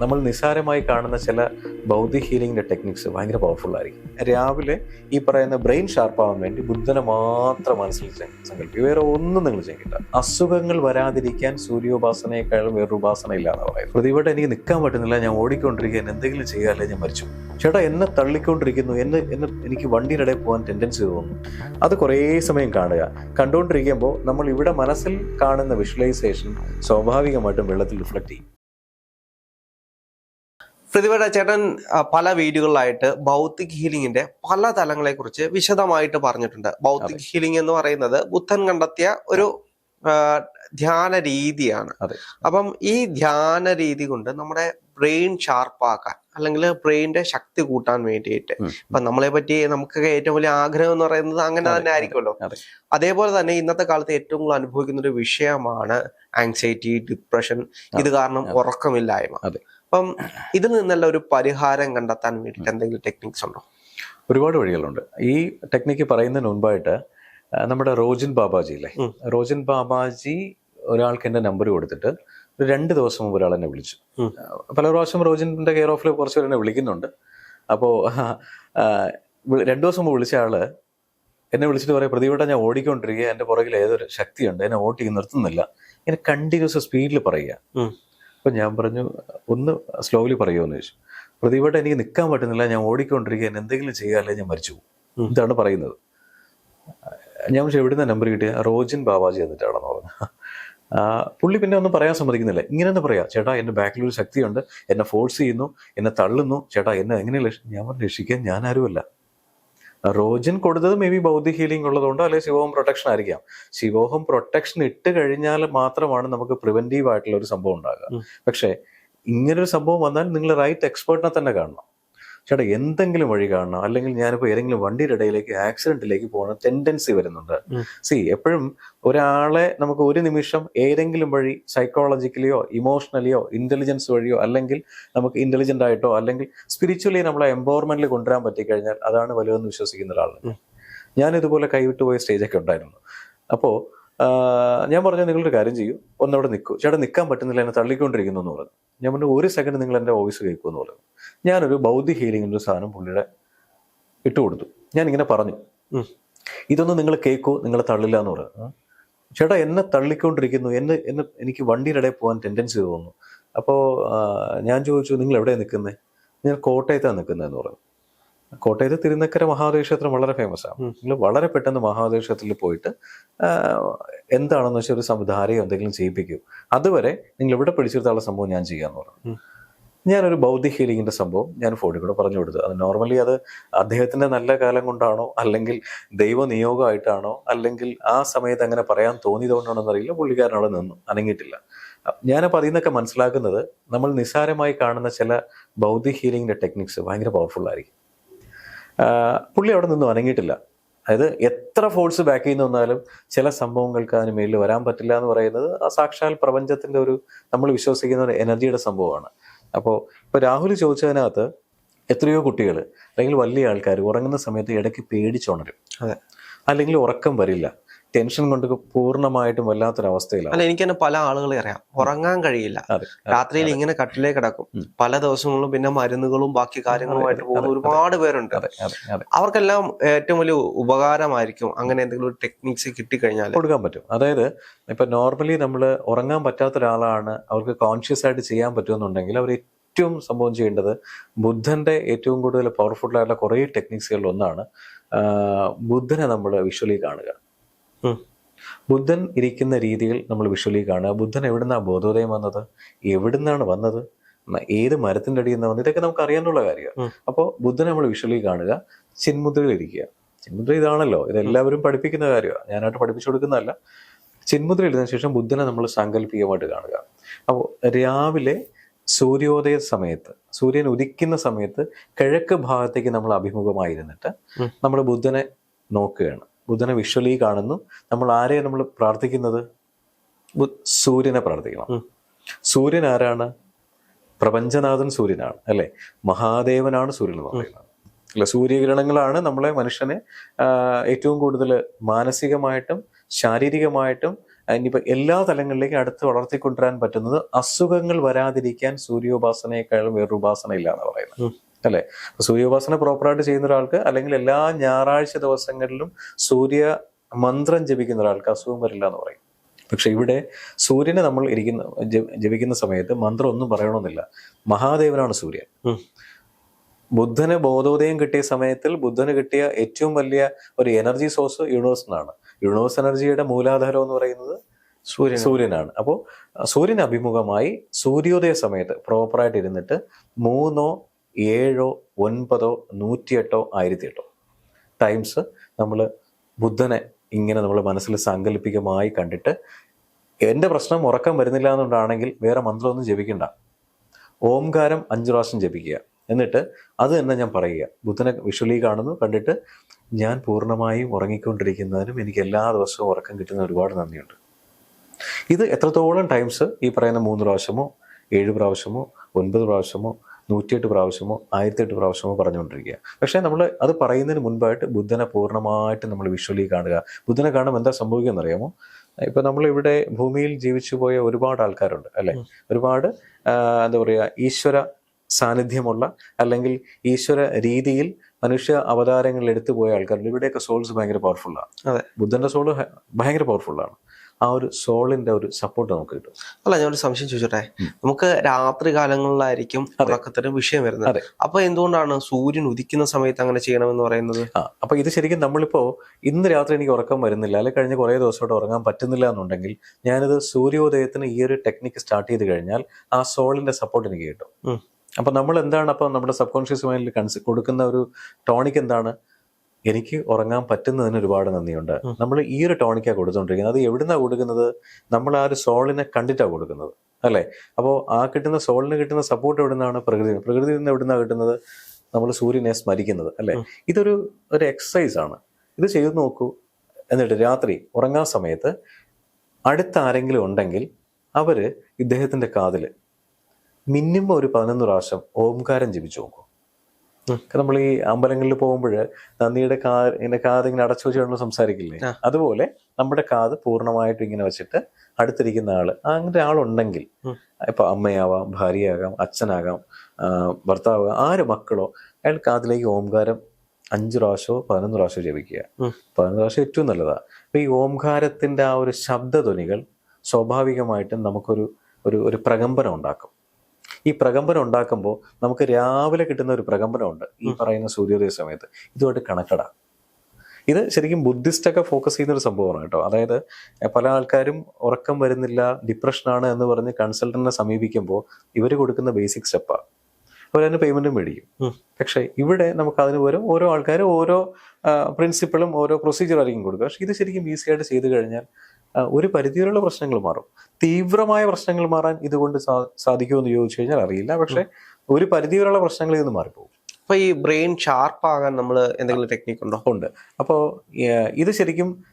നമ്മൾ നിസ്സാരമായി കാണുന്ന ചില ബൗദ്ധിക ഹീലിംഗിന്റെ ടെക്നിക്സ് ഭയങ്കര പവർഫുൾ ആയിരിക്കും. രാവിലെ ഈ പറയുന്ന ബ്രെയിൻ ഷാർപ്പാവാൻ വേണ്ടി ബുദ്ധനെ മാത്രം മനസ്സിൽ സങ്കല്പിക്കും വേറെ ഒന്നും നിങ്ങൾ ചെയ്യേണ്ട അസുഖങ്ങൾ വരാതിരിക്കാൻ സൂര്യോപാസനയെക്കാളും വേറൊരു ഉപാസന ഇല്ല എന്ന് പറയുന്നത് പ്രതിവിടെ എനിക്ക് നിൽക്കാൻ പറ്റുന്നില്ല. ഞാൻ ഓടിക്കൊണ്ടിരിക്കാൻ എന്തെങ്കിലും ചെയ്യാല്ലേ ഞാൻ മരിച്ചു. ചേട്ടാ എന്നെ തള്ളിക്കൊണ്ടിരിക്കുന്നു. എന്നെ എന്നെ എനിക്ക് വണ്ടിയുടെ ഇടയിൽ പോകാൻ ടെൻഡൻസി തോന്നുന്നു. അത് കുറേ സമയം കാണുക. കണ്ടുകൊണ്ടിരിക്കുമ്പോൾ നമ്മൾ ഇവിടെ മനസ്സിൽ കാണുന്ന വിഷ്വലൈസേഷൻ സ്വാഭാവികമായിട്ടും വെള്ളത്തിൽ റിഫ്ലക്റ്റ് ചെയ്യും. പ്രതിഭയുടെ ചേട്ടൻ പല വീഡിയോകളിലായിട്ട് ഭൗതിക് ഹീലിംഗിന്റെ പല തലങ്ങളെ കുറിച്ച് വിശദമായിട്ട് പറഞ്ഞിട്ടുണ്ട്. ഭൗതിക് ഹീലിംഗ് എന്ന് പറയുന്നത് ബുദ്ധൻ കണ്ടെത്തിയ ഒരു ധ്യാന രീതിയാണ്. അപ്പം ഈ ധ്യാന രീതി കൊണ്ട് നമ്മുടെ ബ്രെയിൻ ഷാർപ്പാക്കാൻ അല്ലെങ്കിൽ ബ്രെയിനിന്റെ ശക്തി കൂട്ടാൻ വേണ്ടിയിട്ട്. ഇപ്പൊ നമ്മളെ പറ്റി നമുക്കൊക്കെ ഏറ്റവും വലിയ ആഗ്രഹം എന്ന് പറയുന്നത് അങ്ങനെ തന്നെ ആയിരിക്കുമല്ലോ. അതേപോലെ തന്നെ ഇന്നത്തെ കാലത്ത് ഏറ്റവും കൂടുതൽ അനുഭവിക്കുന്ന ഒരു വിഷയമാണ് ആങ്സൈറ്റി ഡിപ്രഷൻ ഇത് കാരണം ഉറക്കമില്ലായ്മ. അപ്പം ഇതിൽ നിന്നെല്ലാം ഒരു പരിഹാരം കണ്ടെത്താൻ വേണ്ടിയിട്ട് എന്തെങ്കിലും ടെക്നിക്സ് ഉണ്ടോ? ഒരുപാട് വഴികളുണ്ട്. ഈ ടെക്നിക്ക് പറയുന്നതിന് മുൻപായിട്ട് നമ്മുടെ റോജിൻ ബാബാജി അല്ലേ റോജിൻ ബാബാജി ഒരാൾക്ക് എന്റെ നമ്പർ കൊടുത്തിട്ട് ഒരു രണ്ട് ദിവസം മുമ്പ് ഒരാൾ എന്നെ വിളിച്ചു. പല പ്രാവശ്യം റോജിന്റെ കെയർ ഓഫിൽ കുറച്ച് പേര് എന്നെ വിളിക്കുന്നുണ്ട്. അപ്പോ രണ്ടു ദിവസം മുമ്പ് വിളിച്ച ആൾ എന്നെ വിളിച്ചിട്ട് പറയാം പ്രതിവട്ട ഞാൻ ഓടിക്കൊണ്ടിരിക്കുക എന്റെ പുറകിൽ ഏതൊരു ശക്തിയുണ്ട്? എന്നെ ഓട്ടി നിർത്തുന്നില്ല. ഇങ്ങനെ കണ്ടിന്യൂസ് സ്പീഡിൽ പറയുക. അപ്പൊ ഞാൻ പറഞ്ഞു ഒന്ന് സ്ലോലി പറയുമോ? എന്ന് ചോദിച്ചു. പ്രതിവട്ട എനിക്ക് നിൽക്കാൻ പറ്റുന്നില്ല. ഞാൻ ഓടിക്കൊണ്ടിരിക്കുക എന്നെ എന്തെങ്കിലും ചെയ്യാല്ലേ ഞാൻ മരിച്ചു പോകും. ഇതാണ് പറയുന്നത്. ഞാൻ പക്ഷേ എവിടുന്ന നമ്പർ കിട്ടിയ? റോജിൻ ബാബാജി എന്നിട്ടാണെന്ന് പറഞ്ഞു. പുള്ളി പിന്നെ ഒന്നും പറയാൻ സമ്മതിക്കുന്നില്ല. ഇങ്ങനെ ഒന്ന് പറയാം. ചേട്ടാ എന്റെ ബാക്കിൽ ഒരു ശക്തിയുണ്ട്. എന്നെ ഫോഴ്സ് ചെയ്യുന്നു. എന്നെ തള്ളുന്നു. ചേട്ടാ എന്നെ എങ്ങനെ രക്ഷ-" ഞാൻ പറഞ്ഞു രക്ഷിക്കാൻ ഞാൻ ആരുമല്ല. റോജിൻ കൊടുത്തത് മേ ബി ബൗദ്ധിക ഹീലിംഗ് ഉള്ളതുകൊണ്ടോ അല്ലെങ്കിൽ ശിവോഹം പ്രൊട്ടക്ഷൻ ആയിരിക്കാം. ശിവോഹം പ്രൊട്ടക്ഷൻ ഇട്ട് കഴിഞ്ഞാൽ മാത്രമാണ് നമുക്ക് പ്രിവെന്റീവ് ആയിട്ടുള്ള ഒരു സംഭവം ഉണ്ടാകുക. പക്ഷേ ഇങ്ങനൊരു സംഭവം വന്നാൽ നിങ്ങൾ റൈറ്റ് എക്സ്പേർട്ടിനെ തന്നെ കാണണം. ചേട്ടാ എന്തെങ്കിലും വഴി കാണണം? അല്ലെങ്കിൽ ഞാനിപ്പോൾ ഏതെങ്കിലും വണ്ടിയുടെ ഇടയിലേക്ക് ആക്സിഡന്റിലേക്ക് പോകുന്ന ടെൻഡൻസി വരുന്നുണ്ട്. സി എപ്പോഴും ഒരാളെ നമുക്ക് ഒരു നിമിഷം ഏതെങ്കിലും വഴി സൈക്കോളജിക്കലിയോ ഇമോഷണലിയോ ഇന്റലിജൻസ് വഴിയോ അല്ലെങ്കിൽ നമുക്ക് ഇന്റലിജന്റ് ആയിട്ടോ അല്ലെങ്കിൽ സ്പിരിച്വലി നമ്മളെ എംപവർമെന്റിൽ കൊണ്ടുവരാൻ പറ്റിക്കഴിഞ്ഞാൽ അതാണ് വലുതെന്ന് വിശ്വസിക്കുന്ന ഒരാളാണ് ഞാൻ ഇതുപോലെ കൈവിട്ട് പോയ സ്റ്റേജൊക്കെ ഉണ്ടായിരുന്നു. അപ്പോൾ ഞാൻ പറഞ്ഞു നിങ്ങളൊരു കാര്യം ചെയ്യൂ. ഒന്നവിടെ നിൽക്കൂ ചേട്ടാ നിൽക്കാൻ പറ്റുന്നില്ല. എന്നെ തള്ളിക്കൊണ്ടിരിക്കുന്നു എന്ന് പറഞ്ഞു. ഞാൻ പറഞ്ഞു ഒരു സെക്കൻഡ് നിങ്ങൾ എന്റെ ഓഫീസ് കേൾക്കുമെന്ന് പറഞ്ഞു. ഞാനൊരു ബൗദ്ധി ഹീലിംഗിന്റെ സാധനം പുള്ളിയുടെ ഇട്ട് കൊടുത്തു. ഞാൻ ഇങ്ങനെ പറഞ്ഞു. ഇതൊന്നും നിങ്ങൾ കേൾക്കൂ നിങ്ങൾ തള്ളില്ല എന്ന് പറഞ്ഞു. ചേട്ടാ എന്നെ തള്ളിക്കൊണ്ടിരിക്കുന്നു. എന്നെ എന്നെ എനിക്ക് വണ്ടിയുടെ ഇടയിൽ പോകാൻ ടെൻഡൻസി തോന്നുന്നു. അപ്പോൾ ഞാൻ ചോദിച്ചു നിങ്ങൾ എവിടെയാണ് നിൽക്കുന്നത് ഞാൻ കോട്ടയത്താണ് നിൽക്കുന്നതെന്ന് പറഞ്ഞു. കോട്ടയത്ത് തിരുനക്കര മഹാദേവ ക്ഷേത്രം വളരെ ഫേമസ് ആണ്. നിങ്ങൾ വളരെ പെട്ടെന്ന് മഹാദേവ ക്ഷേത്രത്തിൽ പോയിട്ട് എന്താണെന്ന് വെച്ചാൽ ഒരു സംവിധാരയോ എന്തെങ്കിലും ചെയ്യിപ്പിക്കൂ. അതുവരെ നിങ്ങൾ ഇവിടെ പിടിച്ചെടുത്തുള്ള സംഭവം ഞാൻ ചെയ്യാന്ന് പറഞ്ഞു. ഞാനൊരു ബൗദ്ധിക ഹീലിങ്ങിന്റെ സംഭവം ഞാൻ ഫോണിൽ കൂടെ പറഞ്ഞു കൊടുത്തു. അത് നോർമലി അത് അദ്ദേഹത്തിന്റെ നല്ല കാലം കൊണ്ടാണോ അല്ലെങ്കിൽ ദൈവ നിയോഗമായിട്ടാണോ അല്ലെങ്കിൽ ആ സമയത്ത് അങ്ങനെ പറയാൻ തോന്നിയതുകൊണ്ടാണോ എന്നറിയില്ല പുള്ളിക്കാരൻ അവിടെ നിന്നു അനങ്ങിയിട്ടില്ല. ഞാനപ്പോൾ അതിൽ നിന്നൊക്കെ മനസ്സിലാക്കുന്നത് നമ്മൾ നിസ്സാരമായി കാണുന്ന ചില ബൗദ്ധിക ഹീലിങ്ങിന്റെ ടെക്നിക്സ് ഭയങ്കര പവർഫുൾ ആയിരിക്കും. പുള്ളി അവിടെ നിന്നും അനങ്ങിയിട്ടില്ല അതായത് എത്ര ഫോഴ്സ് ബാക്ക് ചെയ്യുന്ന വന്നാലും ചില സംഭവങ്ങൾക്ക് അതിന് മേലിൽ വരാൻ പറ്റില്ല എന്ന് പറയുന്നത് ആ സാക്ഷാൽ പ്രപഞ്ചത്തിന്റെ ഒരു നമ്മൾ വിശ്വസിക്കുന്ന ഒരു എനർജിയുടെ സംഭവമാണ്. അപ്പോൾ ഇപ്പൊ രാഹുൽ ചോദിച്ചതിനകത്ത് എത്രയോ കുട്ടികൾ അല്ലെങ്കിൽ വലിയ ആൾക്കാർ ഉറങ്ങുന്ന സമയത്ത് ഇടയ്ക്ക് പേടിച്ചുണരും. അതെ. അല്ലെങ്കിൽ ഉറക്കം വരില്ല. ടെൻഷൻ കൊണ്ട് പൂർണമായിട്ടും വല്ലാത്തൊരവസ്ഥയിലാണ്. അല്ല എനിക്ക് തന്നെ പല ആളുകളെ അറിയാം. ഉറങ്ങാൻ കഴിയില്ല. രാത്രിയിൽ ഇങ്ങനെ കട്ടിലേ കിടക്കും. പല ദിവസങ്ങളും പിന്നെ മരുന്നുകളും ബാക്കി കാര്യങ്ങളുമായിട്ട് പോകുന്ന ഒരുപാട് പേരുണ്ട്. അവർക്കെല്ലാം ഏറ്റവും വലിയ ഉപകാരമായിരിക്കും അങ്ങനെ എന്തെങ്കിലും ഒരു ടെക്നിക്സ് കിട്ടിക്കഴിഞ്ഞാൽ കൊടുക്കാൻ പറ്റും. അതായത് ഇപ്പൊ നോർമലി നമ്മൾ ഉറങ്ങാൻ പറ്റാത്ത ഒരാളാണ് അവർക്ക് കോൺഷ്യസ് ആയിട്ട് ചെയ്യാൻ പറ്റുമെന്നുണ്ടെങ്കിൽ അവർ ഏറ്റവും സംഭവം ചെയ്യേണ്ടത് ബുദ്ധന്റെ ഏറ്റവും കൂടുതൽ പവർഫുൾ ആയിട്ടുള്ള കുറേ ടെക്നിക്സുകളിൽ ഒന്നാണ് ബുദ്ധനെ നമ്മൾ വിഷ്വലി കാണുക. ബുദ്ധൻ ഇരിക്കുന്ന രീതിയിൽ നമ്മൾ വിഷ്വലി കാണുക. ബുദ്ധൻ എവിടുന്നാണ് ബോധോദയം വന്നത്? എവിടുന്നാണ് വന്നത്? ഏത് മരത്തിന്റെ അടിയിൽ നിന്ന് വന്നത്? ഇതൊക്കെ നമുക്ക് അറിയാനുള്ള കാര്യമാണ്. അപ്പോൾ ബുദ്ധൻ നമ്മൾ വിഷ്വലി കാണുക. ചിന്മുദ്രയിൽ ഇരിക്കുക. ചിന്മുദ്ര ഇതാണല്ലോ. ഇതെല്ലാവരും പഠിപ്പിക്കുന്ന കാര്യമാണ്. ഞാനായിട്ട് പഠിപ്പിച്ചു കൊടുക്കുന്നതല്ല. ചിന്മുദ്ര എഴുതിയതിനു ശേഷം ബുദ്ധനെ നമ്മൾ സാങ്കല്പികമായിട്ട് കാണുക. അപ്പോൾ രാവിലെ സൂര്യോദയ സമയത്ത് സൂര്യൻ ഉദിക്കുന്ന സമയത്ത് കിഴക്ക് ഭാഗത്തേക്ക് നമ്മൾ അഭിമുഖമായിരുന്നിട്ട്. നമ്മൾ ബുദ്ധനെ നോക്കുകയാണ്. ബുദ്ധനെ വിഷ്വലി കാണുന്നു. നമ്മൾ ആരെയാണ് നമ്മൾ പ്രാർത്ഥിക്കുന്നത്? സൂര്യനെ പ്രാർത്ഥിക്കണം. സൂര്യൻ ആരാണ്? പ്രപഞ്ചനാഥൻ സൂര്യനാണ് അല്ലെ? മഹാദേവനാണ് സൂര്യൻ എന്ന് പറയുന്നത്. അല്ല? സൂര്യകിരണങ്ങളാണ് നമ്മളെ മനുഷ്യനെ ഏറ്റവും കൂടുതൽ മാനസികമായിട്ടും ശാരീരികമായിട്ടും ഇനിയിപ്പോൾ എല്ലാ തലങ്ങളിലേക്കും അടുത്ത് വളർത്തിക്കൊണ്ടുവരാൻ പറ്റുന്നത് അസുഖങ്ങൾ വരാതിരിക്കാൻ സൂര്യോപാസനയെക്കാളും വേറൊരു ഉപാസന ഇല്ല എന്ന് പറയുന്നത്. അല്ലെ? സൂര്യോപാസന പ്രോപ്പറായിട്ട് ചെയ്യുന്ന ഒരാൾക്ക് അല്ലെങ്കിൽ എല്ലാ ഞായറാഴ്ച ദിവസങ്ങളിലും സൂര്യ മന്ത്രം ജപിക്കുന്ന ഒരാൾക്ക് അസുഖം വരില്ല എന്ന് പറയും. പക്ഷെ ഇവിടെ സൂര്യനെ നമ്മൾ ഇരിക്കുന്ന ജപിക്കുന്ന സമയത്ത് മന്ത്രം ഒന്നും പറയണമെന്നില്ല. മഹാദേവനാണ് സൂര്യൻ. ബുദ്ധന് ബോധോദയം കിട്ടിയ സമയത്തിൽ ബുദ്ധന് കിട്ടിയ ഏറ്റവും വലിയ ഒരു എനർജി സോഴ്സ് യൂണിവേഴ്സ് എന്നാണ്. യൂണിവേഴ്സ് എനർജിയുടെ മൂലാധാരം എന്ന് പറയുന്നത് സൂര്യൻ സൂര്യനാണ്. അപ്പോൾ സൂര്യന് അഭിമുഖമായി സൂര്യോദയ സമയത്ത് പ്രോപ്പറായിട്ട് ഇരുന്നിട്ട് മൂന്നോ ഏഴോ ഒൻപതോ നൂറ്റിയെട്ടോ ആയിരത്തി എട്ടോ ടൈംസ് നമ്മൾ ബുദ്ധനെ ഇങ്ങനെ നമ്മൾ മനസ്സിൽ സാങ്കല്പികമായി കണ്ടിട്ട് എന്റെ പ്രശ്നം ഉറക്കം വരുന്നില്ല എന്നുണ്ടാണെങ്കിൽ വേറെ മന്ത്രമൊന്നും ജപിക്കണ്ട. ഓംകാരം അഞ്ചു പ്രാവശ്യം ജപിക്കുക. എന്നിട്ട് അത് തന്നെ ഞാൻ പറയുക. ബുദ്ധനെ വിഷ്വലി കാണുന്നു കണ്ടിട്ട് ഞാൻ പൂർണമായും ഉറങ്ങിക്കൊണ്ടിരിക്കുന്നതിനും എനിക്ക് എല്ലാ ദിവസവും ഉറക്കം കിട്ടുന്ന ഒരുപാട് നന്ദിയുണ്ട്. ഇത് എത്രത്തോളം ടൈംസ് ഈ പറയുന്ന മൂന്ന് പ്രാവശ്യമോ ഏഴ് പ്രാവശ്യമോ ഒൻപത് പ്രാവശ്യമോ നൂറ്റിയെട്ട് പ്രാവശ്യമോ ആയിരത്തി എട്ട് പ്രാവശ്യമോ പറഞ്ഞുകൊണ്ടിരിക്കുക. പക്ഷേ നമ്മൾ അത് പറയുന്നതിന് മുൻപായിട്ട് ബുദ്ധനെ പൂർണമായിട്ട് നമ്മൾ വിഷ്വലി കാണുക. ബുദ്ധനെ കാണുമ്പോൾ എന്താ സംഭവിക്കുക അറിയാമോ ഇപ്പൊ നമ്മളിവിടെ ഭൂമിയിൽ ജീവിച്ചു പോയ ഒരുപാട് ആൾക്കാരുണ്ട് അല്ലെ? ഒരുപാട് എന്താ പറയുക ഈശ്വര സാന്നിധ്യമുള്ള അല്ലെങ്കിൽ ഈശ്വര രീതിയിൽ മനുഷ്യ അവതാരങ്ങളിൽ എടുത്തു പോയ ആൾക്കാരുണ്ട്. ഇവിടെയൊക്കെ സോൾസ് ഭയങ്കര പവർഫുള്ളാണ് അതെ. ബുദ്ധന്റെ സോൾ ഭയങ്കര പവർഫുള്ളാണ് ആ ഒരു സോളിന്റെ ഒരു സപ്പോർട്ട് നമുക്ക് കിട്ടും. അല്ല ഞാൻ ഒരു സംശയം ചോദിച്ചോട്ടെ? നമുക്ക് രാത്രി കാലങ്ങളിലായിരിക്കും. ഉറക്കത്തിന് വിഷയം വരുന്നത്. അപ്പൊ എന്തുകൊണ്ടാണ് സൂര്യൻ ഉദിക്കുന്ന സമയത്ത് അങ്ങനെ ചെയ്യണമെന്ന് പറയുന്നത്? അപ്പൊ ഇത് ശരിക്കും നമ്മളിപ്പോ ഇന്ന് രാത്രി എനിക്ക് ഉറക്കം വരുന്നില്ല അല്ലെങ്കിൽ കഴിഞ്ഞ കുറേ ദിവസമായിട്ട് ഉറങ്ങാൻ പറ്റുന്നില്ല എന്നുണ്ടെങ്കിൽ ഞാനിത് സൂര്യോദയത്തിന് ഈ ഒരു ടെക്നിക്ക് സ്റ്റാർട്ട് ചെയ്ത് കഴിഞ്ഞാൽ ആ സോളിന്റെ സപ്പോർട്ട് എനിക്ക് കിട്ടും. അപ്പൊ നമ്മൾ എന്താണ് അപ്പൊ നമ്മുടെ സബ് കോൺഷ്യസ് മൈൻഡിൽ കൺസ് കൊടുക്കുന്ന ഒരു ടോണിക് എന്താണ്? എനിക്ക് ഉറങ്ങാൻ പറ്റുന്നതിന് ഒരുപാട് നന്ദിയുണ്ട്. നമ്മൾ ഈ ഒരു ടോണിക്കാണ് കൊടുത്തുകൊണ്ടിരിക്കുന്നത് അത് എവിടുന്നാ കൊടുക്കുന്നത്? നമ്മൾ ആ ഒരു സോളിനെ കണ്ടിട്ടാണ് കൊടുക്കുന്നത് അല്ലെ? അപ്പോൾ ആ കിട്ടുന്ന സോളിന് കിട്ടുന്ന സപ്പോർട്ട് എവിടുന്നാണ്? പ്രകൃതി പ്രകൃതിയിൽ നിന്ന് എവിടുന്നാ കിട്ടുന്നത്? നമ്മൾ സൂര്യനെ സ്മരിക്കുന്നത് അല്ലെ? ഇതൊരു ഒരു എക്സസൈസ് ആണ്. ഇത് ചെയ്തു നോക്കൂ. എന്നിട്ട് രാത്രി ഉറങ്ങാൻ സമയത്ത് അടുത്ത ആരെങ്കിലും ഉണ്ടെങ്കിൽ അവർ ഇദ്ദേഹത്തിന്റെ കാതിൽ മിനിമം ഒരു പതിനൊന്ന് പ്രാവശ്യം ഓംകാരം ജപിച്ചു നോക്കും. നമ്മൾ ഈ അമ്പലങ്ങളിൽ പോകുമ്പോൾ നന്ദിയുടെ കാ ഇങ്ങനെ കാത് ഇങ്ങനെ അടച്ചു വെച്ചുകൊണ്ട് സംസാരിക്കില്ലേ? അതുപോലെ നമ്മുടെ കാത് പൂർണമായിട്ട് ഇങ്ങനെ വെച്ചിട്ട് അടുത്തിരിക്കുന്ന ആൾ അങ്ങനെ ആളുണ്ടെങ്കിൽ. ഇപ്പൊ അമ്മയാവാം ഭാര്യയാകാം അച്ഛനാകാം ഭർത്താവ് ആര് മക്കളോ അയാൾ കാതിലേക്ക് ഓംകാരം അഞ്ച് പ്രാവശ്യമോ പതിനൊന്ന് പ്രാവശ്യമോ ജപിക്കുക. പതിനൊന്ന് പ്രാവശ്യം ഏറ്റവും നല്ലതാ. അപ്പൊ ഈ ഓംകാരത്തിന്റെ ആ ഒരു ശബ്ദധ്വനികൾ സ്വാഭാവികമായിട്ടും നമുക്കൊരു ഒരു ഒരു പ്രകമ്പനം ഉണ്ടാക്കും. ഈ പ്രകമ്പനം ഉണ്ടാക്കുമ്പോൾ നമുക്ക് രാവിലെ കിട്ടുന്ന ഒരു പ്രകമ്പനമുണ്ട്. ഈ പറയുന്ന സൂര്യോദയ സമയത്ത്. ഇതുമായിട്ട് കണക്കടാം ഇത് ശരിക്കും ബുദ്ധിസ്റ്റൊക്കെ ഫോക്കസ് ചെയ്യുന്ന ഒരു സംഭവമാണ് കേട്ടോ. അതായത് പല ആൾക്കാരും ഉറക്കം വരുന്നില്ല ഡിപ്രഷനാണ് എന്ന് പറഞ്ഞ് കൺസൾട്ടന്റിനെ സമീപിക്കുമ്പോൾ ഇവർ കൊടുക്കുന്ന ബേസിക് സ്റ്റെപ്പാണ് അവരതിന് പേയ്മെന്റും മേടിക്കും. പക്ഷെ ഇവിടെ നമുക്ക് അതിന് പകരം ഓരോ ആൾക്കാരും ഓരോ പ്രിൻസിപ്പിളും ഓരോ പ്രൊസീജിയർ ആയിരിക്കും കൊടുക്കുക. പക്ഷെ ഇത് ശരിക്കും ഈസി ആയിട്ട് ചെയ്തു കഴിഞ്ഞാൽ ഒരു പരിധിവരെയുള്ള പ്രശ്നങ്ങൾ മാറും. തീവ്രമായ പ്രശ്നങ്ങൾ മാറാൻ ഇതുകൊണ്ട് സാ- സാധിക്കുമെന്ന് ചോദിച്ചു കഴിഞ്ഞാൽ അറിയില്ല. പക്ഷെ ഒരു പരിധിവരെയുള്ള പ്രശ്നങ്ങൾ ഇന്ന് മാറിപ്പോകും. അപ്പൊ ഈ ബ്രെയിൻ ഷാർപ്പ് ആകാൻ നമ്മൾ എന്തെങ്കിലും ടെക്നിക്ക് ഉണ്ടോ? ഉണ്ട്. അപ്പോൾ ഇത് ശരിക്കും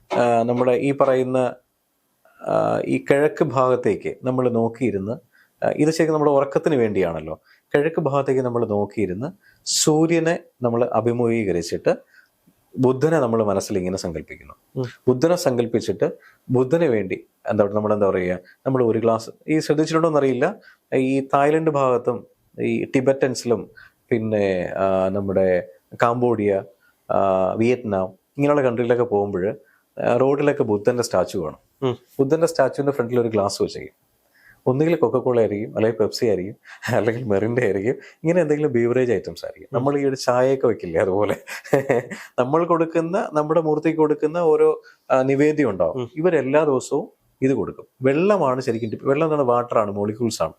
നമ്മുടെ ഈ പറയുന്ന ഈ കിഴക്ക് ഭാഗത്തേക്ക് നമ്മൾ നോക്കിയിരുന്ന് ഇത് ശരിക്കും നമ്മുടെ ഉറക്കത്തിന് വേണ്ടിയാണല്ലോ. കിഴക്ക് ഭാഗത്തേക്ക് നമ്മൾ നോക്കിയിരുന്ന് സൂര്യനെ നമ്മൾ അഭിമുഖീകരിച്ചിട്ട് ബുദ്ധനെ നമ്മൾ മനസ്സിൽ ഇങ്ങനെ സങ്കല്പിക്കുന്നു ബുദ്ധനെ സങ്കല്പിച്ചിട്ട് ബുദ്ധന് വേണ്ടി എന്താ നമ്മൾ എന്താ പറയുക നമ്മൾ ഒരു ഗ്ലാസ് ഈ ശ്രദ്ധിച്ചിട്ടുണ്ടോ എന്നറിയില്ല. ഈ തായ്ലൻഡ് ഭാഗത്തും ഈ ടിബറ്റൻസിലും പിന്നെ നമ്മുടെ കാംബോഡിയ വിയറ്റ്നാം ഇങ്ങനെയുള്ള കൺട്രിയിലൊക്കെ പോകുമ്പോൾ റോഡിലൊക്കെ ബുദ്ധന്റെ സ്റ്റാച്ചു കാണും. ബുദ്ധന്റെ സ്റ്റാച്ചുവിന്റെ ഫ്രണ്ടിൽ ഒരു ഗ്ലാസ് വെച്ചേക്കും. ഒന്നുകിൽ കൊക്കക്കോള ആയിരിക്കും അല്ലെങ്കിൽ പെപ്സി ആയിരിക്കും അല്ലെങ്കിൽ മെറിന്റെ ആയിരിക്കും ഇങ്ങനെ എന്തെങ്കിലും ബീവറേജ് ഐറ്റംസ് ആയിരിക്കും. നമ്മൾ ഈ ഒരു ചായയൊക്കെ വെക്കില്ലേ അതുപോലെ? നമ്മൾ കൊടുക്കുന്ന നമ്മുടെ മൂർത്തിക്ക് കൊടുക്കുന്ന ഓരോ നിവേദ്യം ഉണ്ടാവും. ഇവരെല്ലാ ദിവസവും ഇത് കൊടുക്കും. വെള്ളമാണ് ശരിക്കും വെള്ളം എന്താണ്? വാട്ടറാണ് മോളിക്യൂൾസ് ആണ്.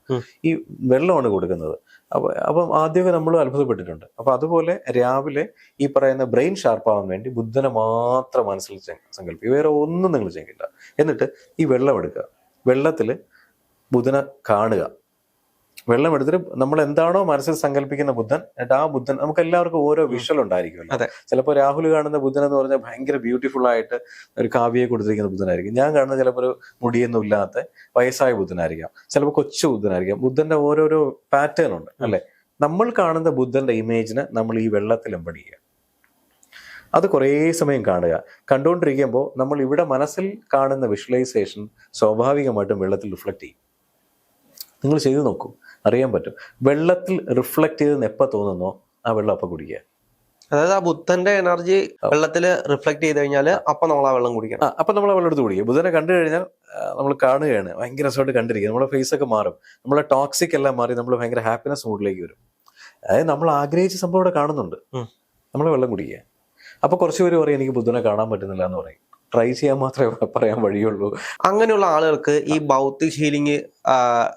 ഈ വെള്ളമാണ് കൊടുക്കുന്നത്. അപ്പൊ അപ്പം ആദ്യമൊക്കെ നമ്മൾ അത്ഭുതപ്പെട്ടിട്ടുണ്ട്. അപ്പൊ അതുപോലെ രാവിലെ ഈ പറയുന്ന ബ്രെയിൻ ഷാർപ്പാവാൻ വേണ്ടി ബുദ്ധനെ മാത്രം മനസ്സിൽ സങ്കല്പിക്കും സങ്കല്പിക്കുക. വേറെ ഒന്നും നിങ്ങൾ ചെയ്യില്ല എന്നിട്ട് ഈ വെള്ളം എടുക്കുക. വെള്ളത്തിൽ ബുധനെ കാണുക. വെള്ളം എടുത്തിട്ട് നമ്മൾ എന്താണോ മനസ്സിൽ സങ്കല്പിക്കുന്ന ബുദ്ധൻ എന്നിട്ട് ആ ബുദ്ധൻ നമുക്ക് എല്ലാവർക്കും ഓരോ വിഷ്വൽ ഉണ്ടായിരിക്കുമല്ലോ. ചിലപ്പോൾ രാഹുൽ കാണുന്ന ബുദ്ധൻ എന്ന് പറഞ്ഞാൽ ഭയങ്കര ബ്യൂട്ടിഫുൾ ആയിട്ട് ഒരു കാവ്യയെ കൊടുത്തിരിക്കുന്ന ബുദ്ധനായിരിക്കും. ഞാൻ കാണുന്ന ചിലപ്പോൾ ഒരു മുടിയൊന്നും ഇല്ലാത്ത വയസ്സായ ബുദ്ധനായിരിക്കാം. ചിലപ്പോൾ കൊച്ചു ബുദ്ധനായിരിക്കാം. ബുദ്ധന്റെ ഓരോരോ പാറ്റേൺ ഉണ്ട് അല്ലെ? നമ്മൾ കാണുന്ന ബുദ്ധന്റെ ഇമേജിനെ നമ്മൾ ഈ വെള്ളത്തിൽ എമ്പടി ചെയ്യുക അത് കുറേ സമയം കാണുക. കണ്ടുകൊണ്ടിരിക്കുമ്പോൾ നമ്മൾ ഇവിടെ മനസ്സിൽ കാണുന്ന വിഷ്വലൈസേഷൻ സ്വാഭാവികമായിട്ടും വെള്ളത്തിൽ റിഫ്ലക്ട് ചെയ്യും. നിങ്ങൾ ചെയ്തു നോക്കൂ. അറിയാൻ പറ്റും. വെള്ളത്തിൽ റിഫ്ലക്റ്റ് ചെയ്തെന്ന് എപ്പോൾ തോന്നുന്നോ? ആ വെള്ളം അപ്പം കുടിക്കുക. അതായത് ആ ബുദ്ധന്റെ എനർജി വെള്ളത്തിൽ റിഫ്ലക്ട് ചെയ്ത് കഴിഞ്ഞാൽ അപ്പം നമ്മൾ ആ വെള്ളം കുടിക്കണം. അപ്പം നമ്മൾ ആ വെള്ളം എടുത്ത് കുടിക്കുക. ബുധനെ കണ്ടു കഴിഞ്ഞാൽ നമ്മൾ കാണുകയാണ്. ഭയങ്കര രസമായിട്ട് കണ്ടിരിക്കുക. നമ്മുടെ ഫേസ് ഒക്കെ മാറും. നമ്മളെ ടോക്സിക് എല്ലാം മാറി നമ്മൾ ഭയങ്കര ഹാപ്പിനെസ് മൂഡിലേക്ക് വരും. അതായത് നമ്മൾ ആഗ്രഹിച്ച സംഭവം ഇവിടെ കാണുന്നുണ്ട്. നമ്മളെ നമ്മൾ വെള്ളം കുടിക്കുക. അപ്പൊ കുറച്ച് പേര് പറയും എനിക്ക് ബുദ്ധനെ കാണാൻ പറ്റുന്നില്ല എന്ന് പറയും. ട്രൈ ചെയ്യാൻ മാത്രമേ പറയാൻ വഴിയുള്ളൂ. അങ്ങനെയുള്ള ആളുകൾക്ക് ഈ ഭൗതിക ഹീലിംഗ്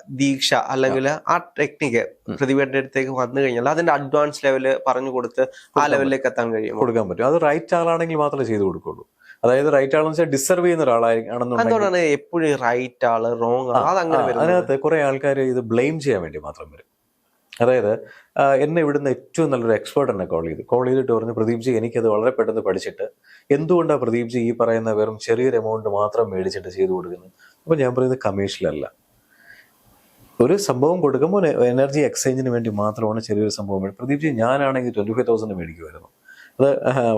ദീക്ഷ അല്ലെങ്കിൽ ആ. ടെക്നിക്ക് പ്രതിഭയുടെ അടുത്തേക്ക് വന്നു കഴിഞ്ഞാൽ അതിന്റെ അഡ്വാൻസ് ലെവൽ പറഞ്ഞു കൊടുത്ത് ആ ലെവലിലേക്ക് എത്താൻ കഴിയും. കൊടുക്കാൻ പറ്റും. അത് റൈറ്റ് ആളാണെങ്കിൽ മാത്രമേ ചെയ്തു കൊടുക്കുള്ളൂ. അതായത് റൈറ്റ് ആളെന്ന് വെച്ചാൽ ഡിസർവ് ചെയ്യുന്ന ഒരാളാണെന്നുണ്ടെങ്കിൽ എപ്പോഴും റൈറ്റ് ആൾ റോങ് അതിനകത്ത് കുറെ ആൾക്കാർ ഇത് ബ്ലെയിം ചെയ്യാൻ വേണ്ടി മാത്രം വരും. അതായത് എന്നെ ഇവിടുന്ന് ഏറ്റവും നല്ലൊരു എക്സ്പേർട്ട് എന്നെ കോൾ ചെയ്തു. കോൾ ചെയ്തിട്ട് പറഞ്ഞു പ്രദീപ് ജി എനിക്കത് വളരെ പെട്ടെന്ന് പഠിച്ചിട്ട് എന്തുകൊണ്ടാണ് പ്രദീപ് ജി ഈ പറയുന്ന വെറും ചെറിയൊരു എമൗണ്ട് മാത്രം മേടിച്ചിട്ട് ചെയ്തു കൊടുക്കുന്നത്? അപ്പോൾ ഞാൻ പറയുന്നത് കമ്മീഷനിലല്ല ഒരു സംഭവം കൊടുക്കുമ്പോൾ എനർജി എക്സ്ചേഞ്ചിന് വേണ്ടി മാത്രമാണ് ചെറിയൊരു സംഭവം പ്രദീപ് ജി ഞാനാണെങ്കിൽ ട്വന്റി ഫൈവ് തൗസൻഡ് മേടിക്കുമായിരുന്നു. അത്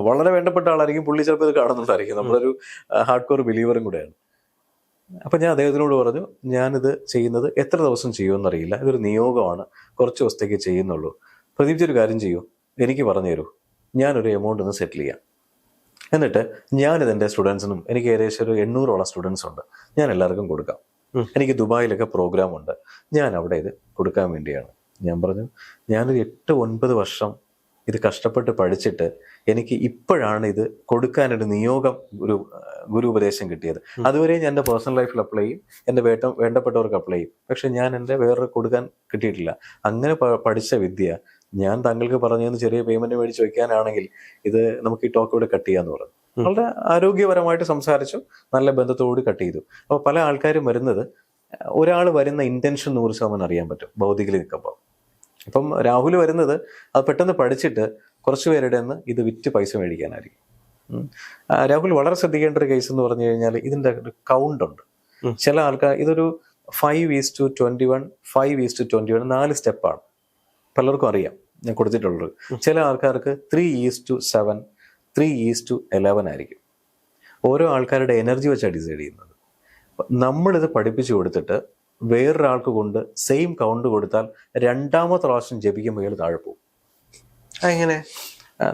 വളരെ വേണ്ടപ്പെട്ട ആളായിരിക്കും. പുള്ളി ചിലപ്പോൾ ഇത് കാണുന്നുണ്ടായിരിക്കും. നമ്മളൊരു ഹാർഡ് കോർ ബിലീവറും കൂടെയാണ്. അപ്പൊ ഞാൻ അദ്ദേഹത്തിനോട് പറഞ്ഞു ഞാനിത് ചെയ്യുന്നത് എത്ര ദിവസം ചെയ്യുമെന്നറിയില്ല. ഇതൊരു നിയോഗമാണ്. കുറച്ച് ദിവസത്തേക്ക് ചെയ്യുന്നുള്ളൂ. പ്രദീപ് ജി ഒരു കാര്യം ചെയ്യൂ. എനിക്ക് പറഞ്ഞു തരൂ. ഞാനൊരു എമൗണ്ട് ഒന്ന് സെറ്റിൽ ചെയ്യാം. എന്നിട്ട് ഞാനിത് എന്റെ സ്റ്റുഡൻസിനും എനിക്ക് ഏകദേശം ഒരു എണ്ണൂറോളം സ്റ്റുഡൻസ് ഉണ്ട്. ഞാൻ എല്ലാവർക്കും കൊടുക്കാം. എനിക്ക് ദുബായിലൊക്കെ പ്രോഗ്രാം ഉണ്ട്. ഞാൻ അവിടെ ഇത് കൊടുക്കാൻ വേണ്ടിയാണ്. ഞാൻ പറഞ്ഞു ഞാനൊരു എട്ട് ഒൻപത് വർഷം ഇത് കഷ്ടപ്പെട്ട് പഠിച്ചിട്ട് എനിക്ക് ഇപ്പോഴാണ് ഇത് കൊടുക്കാനൊരു നിയോഗം ഒരു ഗുരു ഉപദേശം കിട്ടിയത്. അതുവരെ ഞാൻ എന്റെ പേഴ്സണൽ ലൈഫിൽ അപ്ലൈ ചെയ്യും. എന്റെ വേട്ട വേണ്ടപ്പെട്ടവർക്ക് അപ്ലൈ ചെയ്യും. പക്ഷെ ഞാൻ എന്റെ വേറെ കൊടുക്കാൻ കിട്ടിയിട്ടില്ല. അങ്ങനെ പഠിച്ച വിദ്യ ഞാൻ താങ്കൾക്ക് പറഞ്ഞതെന്ന് ചെറിയ പേയ്മെന്റ് മേടിച്ച് വയ്ക്കാനാണെങ്കിൽ ഇത് നമുക്ക് ഈ ടോക്ക് ഇവിടെ കട്ട് ചെയ്യാന്ന് പറഞ്ഞു. വളരെ ആരോഗ്യപരമായിട്ട് സംസാരിച്ചു. നല്ല ബന്ധത്തോട് കട്ട് ചെയ്തു. അപ്പോൾ പല ആൾക്കാരും വരുന്നത് ഒരാൾ വരുന്ന ഇന്റൻഷൻ നൂറ് ശതമാനം അറിയാൻ പറ്റും. ഭൗതികയിൽ നിൽക്കുമ്പോൾ. അപ്പം രാഹുൽ വരുന്നത് അത് പെട്ടെന്ന് പഠിച്ചിട്ട് കുറച്ച് പേരുടെ നിന്ന് ഇത് വിറ്റ് പൈസ മേടിക്കാനായിരിക്കും. രാഹുൽ വളരെ ശ്രദ്ധിക്കേണ്ട ഒരു കേസ് എന്ന് പറഞ്ഞു കഴിഞ്ഞാൽ ഇതിന്റെ ഒരു കൗണ്ട് ഉണ്ട്. ചില ആൾക്കാർ ഇതൊരു five is to twenty one five is to twenty one നാല് സ്റ്റെപ്പാണ് പലർക്കും അറിയാം ഞാൻ കൊടുത്തിട്ടുള്ളത്. ചില ആൾക്കാർക്ക് three is to seven three is to eleven ആയിരിക്കും. ഓരോ ആൾക്കാരുടെ എനർജി വെച്ചാണ് ഡിസൈഡ് ചെയ്യുന്നത്. നമ്മളിത് പഠിപ്പിച്ചു കൊടുത്തിട്ട് വേറൊരാൾക്ക് കൊണ്ട് സെയിം കൗണ്ട് കൊടുത്താൽ രണ്ടാമത്തെ പ്രാവശ്യം ജപിക്കുമ്പോൾ ഇയാൾ താഴെ പോകും. എങ്ങനെ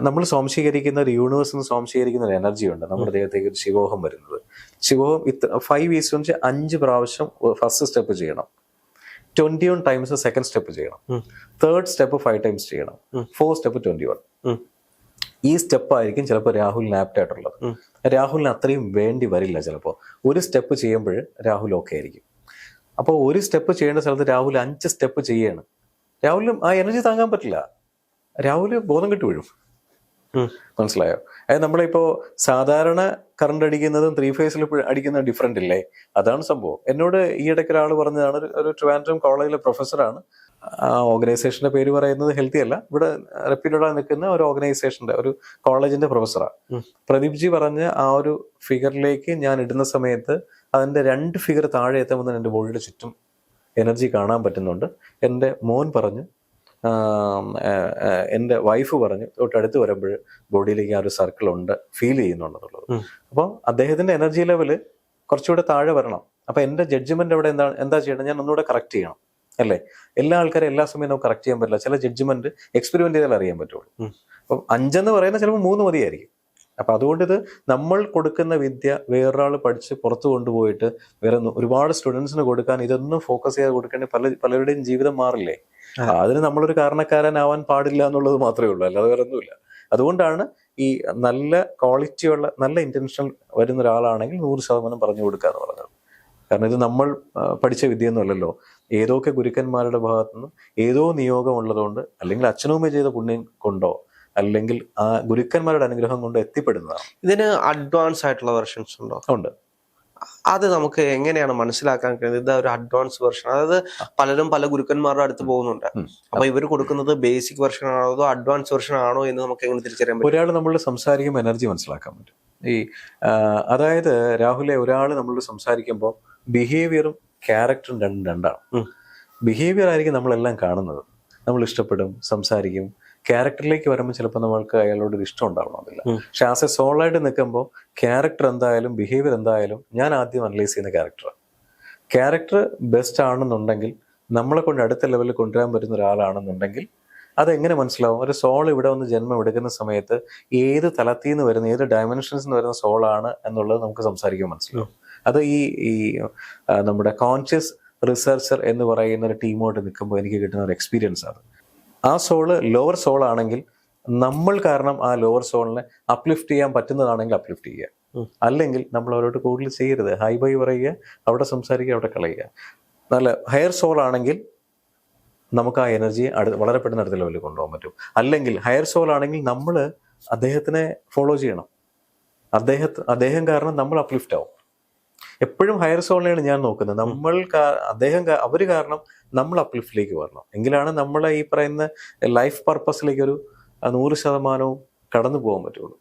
നമ്മൾ സ്വാംശീകരിക്കുന്ന ഒരു യൂണിവേഴ്സിൽ നിന്ന് സ്വാംശീകരിക്കുന്ന ഒരു എനർജി ഉണ്ട്. നമ്മുടെ ദേഹത്തേക്ക് ഒരു ശിവോഹം വരുന്നത്. ശിവോഹം ഇത്ര ഫൈവ് ഈസ് വെച്ച് അഞ്ച് പ്രാവശ്യം ഫസ്റ്റ് സ്റ്റെപ്പ് ചെയ്യണം. Twenty one times second step ചെയ്യണം. തേർഡ് സ്റ്റെപ്പ് ഫൈവ് ടൈംസ് ചെയ്യണം. Four step twenty one. ഈ സ്റ്റെപ്പ് ആയിരിക്കും ചിലപ്പോൾ രാഹുലിന് ആപ്റ്റ് ആയിട്ടുള്ളത്. രാഹുലിന് അത്രയും വേണ്ടി വരില്ല ചിലപ്പോൾ ഒരു സ്റ്റെപ്പ് ചെയ്യുമ്പോൾ രാഹുൽ ഓക്കെ ആയിരിക്കും. അപ്പോൾ ഒരു സ്റ്റെപ്പ് ചെയ്യേണ്ട സ്ഥലത്ത് രാഹുൽ അഞ്ച് സ്റ്റെപ്പ് ചെയ്യാണ്. രാഹുലിനും ആ എനർജി താങ്ങാൻ പറ്റില്ല. രാഹുൽ ബോധം കെട്ട് വീഴും. മനസ്സിലായോ? അതായത് നമ്മളിപ്പോ സാധാരണ കറണ്ട് അടിക്കുന്നതും ത്രീ ഫേസിൽ അടിക്കുന്നതും ഡിഫറെന്റ് ഇല്ലേ? അതാണ് സംഭവം. എന്നോട് ഈ ഇടയ്ക്ക് ഒരാൾ പറഞ്ഞതാണ് ഒരു- ട്രിവാൻഡ്രം കോളേജിലെ പ്രൊഫസറാണ് ഓർഗനൈസേഷന്റെ പേര് പറയുന്നത് ഹെൽത്തി അല്ല. ഇവിടെ റെപ്യൂട്ടഡ് നിൽക്കുന്ന ഒരു ഓർഗനൈസേഷന്റെ ഒരു കോളേജിന്റെ പ്രൊഫസറാണ്. പ്രദീപ് ജി പറഞ്ഞ ആ ഒരു ഫിഗറിലേക്ക് ഞാൻ ഇടുന്ന സമയത്ത് അതിന്റെ രണ്ട് ഫിഗർ താഴെ എത്തുമ്പോൾ തന്നെ എന്റെ ബോഡിയുടെ ചുറ്റും എനർജി കാണാൻ പറ്റുന്നുണ്ട്. എന്റെ മോൻ പറഞ്ഞു എന്റെ വൈഫ് പറഞ്ഞു തൊട്ടടുത്ത് വരുമ്പോൾ ബോഡിയിലേക്ക് ആ ഒരു സർക്കിൾ ഉണ്ട് ഫീൽ ചെയ്യുന്നുണ്ടെന്നുള്ളത്. അപ്പോൾ അദ്ദേഹത്തിന്റെ എനർജി ലെവൽ കുറച്ചുകൂടെ താഴെ വരണം. അപ്പൊ എന്റെ ജഡ്ജ്മെന്റ് അവിടെ എന്താ എന്താ ചെയ്യണം ഞാൻ ഒന്നുകൂടെ കറക്റ്റ് ചെയ്യണം. അല്ലേ? എല്ലാ ആൾക്കാരും എല്ലാ സമയവും നമുക്ക് കറക്റ്റ് ചെയ്യാൻ പറ്റില്ല. ചില ജഡ്ജ്മെന്റ് എക്സ്പെരിമെന്റ് ചെയ്താൽ അറിയാൻ പറ്റുള്ളൂ. അപ്പം അഞ്ചെന്ന് പറയുന്നത് ചിലപ്പോൾ മൂന്ന് മതിയായിരിക്കും. അപ്പൊ അതുകൊണ്ട് ഇത് നമ്മൾ കൊടുക്കുന്ന വിദ്യ വേറൊരാൾ പഠിച്ച് പുറത്തു കൊണ്ടുപോയിട്ട് വേറെ ഒരുപാട് സ്റ്റുഡൻസിന് കൊടുക്കാൻ ഇതൊന്നും ഫോക്കസ് ചെയ്ത് കൊടുക്കേണ്ട പല പലരുടെയും ജീവിതം മാറില്ലേ. അതിന് നമ്മളൊരു കാരണക്കാരനാവാൻ പാടില്ല എന്നുള്ളത് മാത്രമേ ഉള്ളൂ. അല്ലാതെ വേറെ ഒന്നുമില്ല. അതുകൊണ്ടാണ് ഈ നല്ല ക്വാളിറ്റിയുള്ള നല്ല ഇന്റൻഷൻ വരുന്ന ഒരാളാണെങ്കിൽ നൂറ് ശതമാനം പറഞ്ഞു കൊടുക്കുക എന്ന് പറഞ്ഞത്. കാരണം ഇത് നമ്മൾ പഠിച്ച വിദ്യ അല്ലല്ലോ ഏതൊക്കെ ഗുരുക്കന്മാരുടെ ഭാഗത്തു നിന്നും ഏതോ നിയോഗം ഉള്ളതുകൊണ്ട് അല്ലെങ്കിൽ അച്ഛനമ്മ ചെയ്ത പുണ്യം കൊണ്ടോ അല്ലെങ്കിൽ ആ ഗുരുക്കന്മാരുടെ അനുഗ്രഹം കൊണ്ട് എത്തിപ്പെടുന്നതാണ് ഇതിന് അഡ്വാൻസ് ആയിട്ടുള്ള വെർഷൻസ് ഉണ്ടോ? ഉണ്ട്. അത് നമുക്ക് എങ്ങനെയാണ് മനസ്സിലാക്കാൻ കഴിയുന്നത്? ഇത് ഒരു അഡ്വാൻസ് വെർഷൻ അതായത് പലരും പല ഗുരുക്കന്മാരുടെ അടുത്ത് പോകുന്നുണ്ട്. അപ്പൊ ഇവർ കൊടുക്കുന്നത് ബേസിക് വെർഷൻ ആണോ അതോ അഡ്വാൻസ് വെർഷൻ ആണോ എന്ന് നമുക്ക് എങ്ങനെ തിരിച്ചറിയാൻ പറ്റും? ഒരാൾ നമ്മൾ സംസാരിക്കുമ്പോൾ എനർജി മനസ്സിലാക്കാൻ പറ്റും. ഈ അതായത് രാഹുലെ ഒരാൾ നമ്മളോട് സംസാരിക്കുമ്പോൾ ബിഹേവിയറും ക്യാരക്ടറും രണ്ടും രണ്ടാണ്. ബിഹേവിയർ ആയിരിക്കും നമ്മളെല്ലാം കാണുന്നത്. നമ്മൾ ഇഷ്ടപ്പെടും സംസാരിക്കും. ക്യാരക്ടറിലേക്ക് വരുമ്പോൾ ചിലപ്പോൾ നമ്മൾക്ക് അയാളോട് ഒരു ഇഷ്ടം ഉണ്ടാവണമെന്നില്ല. പക്ഷെ ആസ് എ സോളായിട്ട് നിൽക്കുമ്പോൾ ക്യാരക്ടർ എന്തായാലും ബിഹേവിയർ എന്തായാലും ഞാൻ ആദ്യം അനലൈസ് ചെയ്യുന്ന ക്യാരക്ടറാണ് ക്യാരക്ടർ ബെസ്റ്റ് ആണെന്നുണ്ടെങ്കിൽ നമ്മളെ കൊണ്ട് അടുത്ത ലെവലിൽ കൊണ്ടുവരാൻ പറ്റുന്ന ഒരാളാണെന്നുണ്ടെങ്കിൽ അതെങ്ങനെ മനസ്സിലാവും? ഒരു സോൾ ഇവിടെ വന്ന് ജന്മം എടുക്കുന്ന സമയത്ത് ഏത് തലത്തിൽ നിന്ന് വരുന്ന ഏത് ഡയമെൻഷൻസ് നിന്ന് വരുന്ന സോളാണ് എന്നുള്ളത് നമുക്ക് സംസാരിക്കാൻ മനസ്സിലാവും. അത് ഈ ഈ നമ്മുടെ കോൺഷ്യസ് റിസർച്ചർ എന്ന് പറയുന്ന ഒരു ടീമോട്ട് നിൽക്കുമ്പോൾ എനിക്ക് കിട്ടുന്ന ഒരു എക്സ്പീരിയൻസ് ആണ് ആ സോൾ ലോവർ സോൾ ആണെങ്കിൽ നമ്മൾ കാരണം ആ ലോവർ സോളിനെ അപ്ലിഫ്റ്റ് ചെയ്യാൻ പറ്റുന്നതാണെങ്കിൽ അപ്ലിഫ്റ്റ് ചെയ്യുക. അല്ലെങ്കിൽ നമ്മൾ അവരോട് കൂടുതൽ ചെയ്യരുത്. ഹൈ ബൈ പറയുക അവിടെ സംസാരിക്കുക അവിടെ കളയുക. നല്ല ഹയർ സോൾ ആണെങ്കിൽ നമുക്ക് ആ എനർജി അടു വളരെ പെട്ടെന്ന് അടുത്ത ലെവലിൽ കൊണ്ടുപോകാൻ പറ്റും. അല്ലെങ്കിൽ ഹയർ സോൾ ആണെങ്കിൽ നമ്മൾ അദ്ദേഹത്തിനെ ഫോളോ ചെയ്യണം. അദ്ദേഹത്തെ അദ്ദേഹം കാരണം നമ്മൾ അപ്ലിഫ്റ്റ് ആവും. എപ്പോഴും ഹയർ സോളിനെയാണ് ഞാൻ നോക്കുന്നത്. നമ്മൾ അദ്ദേഹം അവർ കാരണം നമ്മൾ അപ്ലിഫ്റ്റിലേക്ക് വരണം. എങ്കിലാണ് നമ്മളെ ഈ പറയുന്ന ലൈഫ് പർപ്പസിലേക്ക് ഒരു നൂറ് ശതമാനവും കടന്നു പോകാൻ പറ്റുള്ളൂ.